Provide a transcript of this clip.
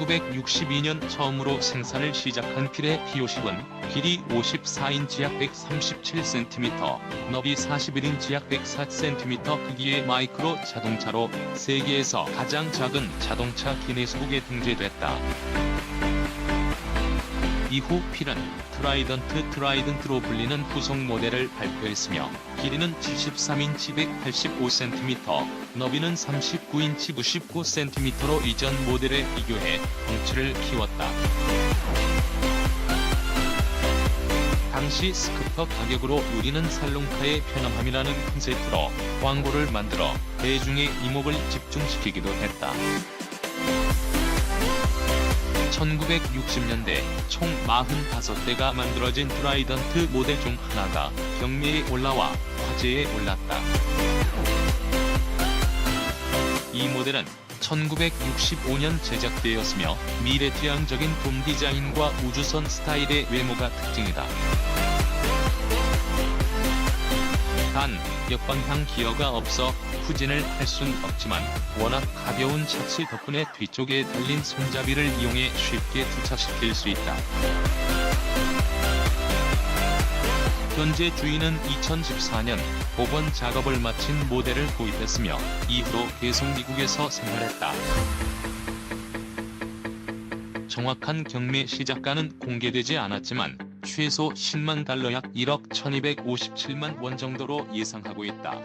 1962년 처음으로 생산을 시작한 필의 P50은 길이 54인치 약 137cm, 너비 41인치 약 104cm 크기의 마이크로 자동차로 세계에서 가장 작은 자동차 기네스북에 등재됐다. 이후 필은 트라이던트 트라이던트로 불리는 후속 모델을 발표했으며 길이는 73인치 185cm, 너비는 39인치 99cm로 이전 모델에 비교해 덩치를 키웠다. 당시 스쿠터 가격으로 우리는 살롱카의 편함함이라는 컨셉트로 광고를 만들어 대중의 이목을 집중시키기도 했다. 1960년대 총 45대가 만들어진 트라이던트 모델 중 하나가 경매에 올라와 화제에 올랐다. 이 모델은 1965년 제작되었으며 미래지향적인 돔 디자인과 우주선 스타일의 외모가 특징이다. 단, 역방향 기어가 없어 후진을 할 순 없지만 워낙 가벼운 차체 덕분에 뒤쪽에 달린 손잡이를 이용해 쉽게 주차시킬 수 있다. 현재 주인은 2014년 복원 작업을 마친 모델을 구입했으며 이후로 계속 미국에서 생활했다. 정확한 경매 시작가는 공개되지 않았지만 최소 10만 달러 약 1억 1257만 원 정도로 예상하고 있다.